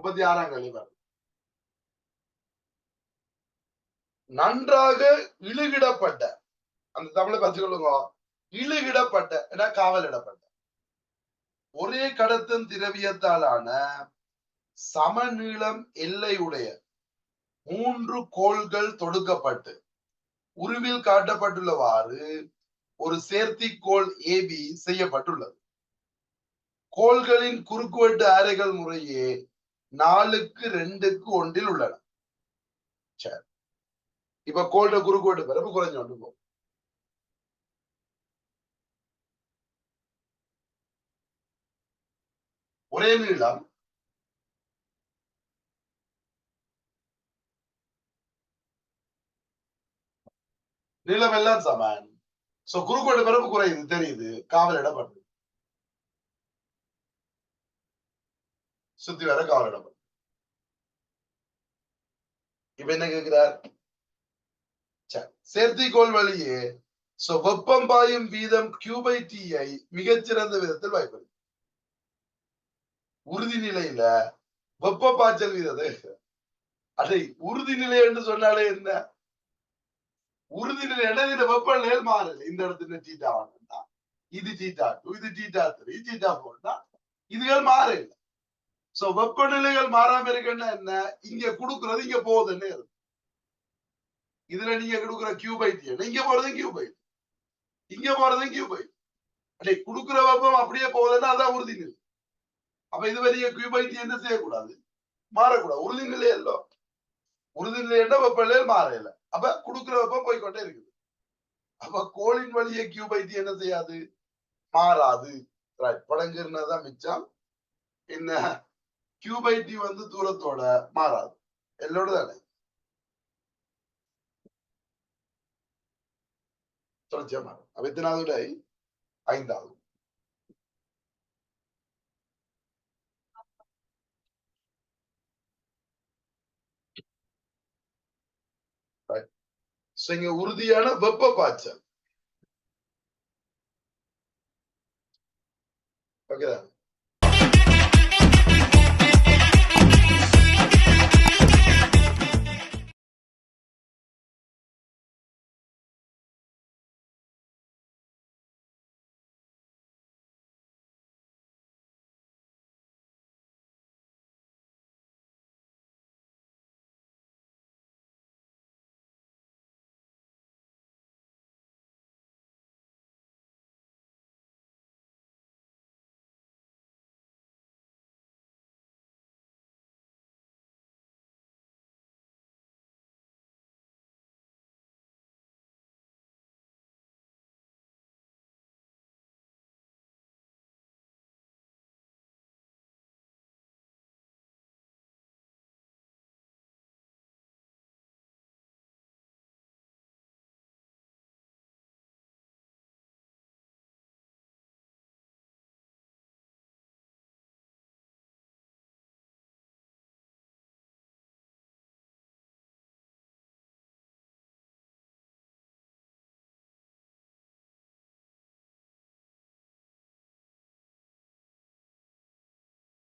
முப்பத்தி ஆறாம் கழிவர் நன்றாக இழுகிடப்பட்ட அந்த தமிழை பச்சுக்கொள்ளுங்க இழுகிடப்பட்ட என காவலிடப்பட்ட ஒரே கடத்தும் திரவியத்தாலான சமநீளம் எல்லையுடைய மூன்று கோள்கள் தொடுக்கப்பட்டு உருவில் காட்டப்பட்டுள்ளவாறு ஒரு சேர்த்திக்கோள் ஏபி செய்யப்பட்டுள்ளது. கோள்களின் குறுக்குவெட்டு அறைகள் முறையே நாலுக்கு ரெண்டுக்கு ஒன்றில் உள்ளன. சரி. இப்ப கோல்ட குறுக்குவெட்டு பிறப்பு குறைஞ்சு கொண்டு போகும் ஒரே நீளம். நீளம் எல்லாம் சமன். சோ குறுக்கோடு பிறப்பு குறையுது தெரியுது. காவலிடப்படுது சுத்தி வர காவலிடப்படுது இப்ப என்ன கேட்கிறார் சேர்த்திக்கோள் செயற்கைக்கோள் வழியே வெப்பம் பாயும் வீதம் கியூபை டீயை மிகச்சிறந்த விதத்தில் வாய்ப்பு உறுதி நிலையில வெப்ப பாய்ச்சல் வீதத்தை. அதை உறுதி நிலை என்று சொன்னாலே என்ன? உறுதி நிலை என்ன இந்த வெப்பநிலையில் மாறல இந்த இடத்துல டீட்டா ஒன்னா இது டீட்டா டூ இது டீட்டா த்ரீ டீட்டா போர்னா இதுகள் மாறல சோ வெப்பநிலைகள் மாறாம இருக்குன்னா என்ன? இங்க குடுக்குறது இங்க போகுதுன்னு இருக்கு இதுல நீங்க கொடுக்குற கியூபைட் என்ன? இங்க போறதும் கியூபைட் இங்க போறதும் கியூபைட் அப்படி குடுக்குற வெப்பம் அப்படியே போகுதுன்னா அதான் உறுதி நிலை அப்ப இது வரைய கியூபைட் என்ன செய்யக்கூடாது? மாறக்கூடாது. உறுதி நிலை அல்லோ உறுதி நிலை வெப்பநிலையில் மாறையில அப்ப குடுக்குற வெப்பம் போய்க்கொண்டே இருக்குது. அப்ப கோளின் வழியே கியூபைட் என்ன செய்யாது? மாறாது. ரைட் பழங்குறதான் மிச்சம். என்ன? கியூபைட்டி வந்து தூரத்தோட மாறாது. எல்லோட தானே? தொடர்ச்சியா மாறும். அப்ப எத்தனாவது விடை ஐந்தாவது. இங்க உறுதியான வெப்ப பாய்ச்சல். ஓகேதான்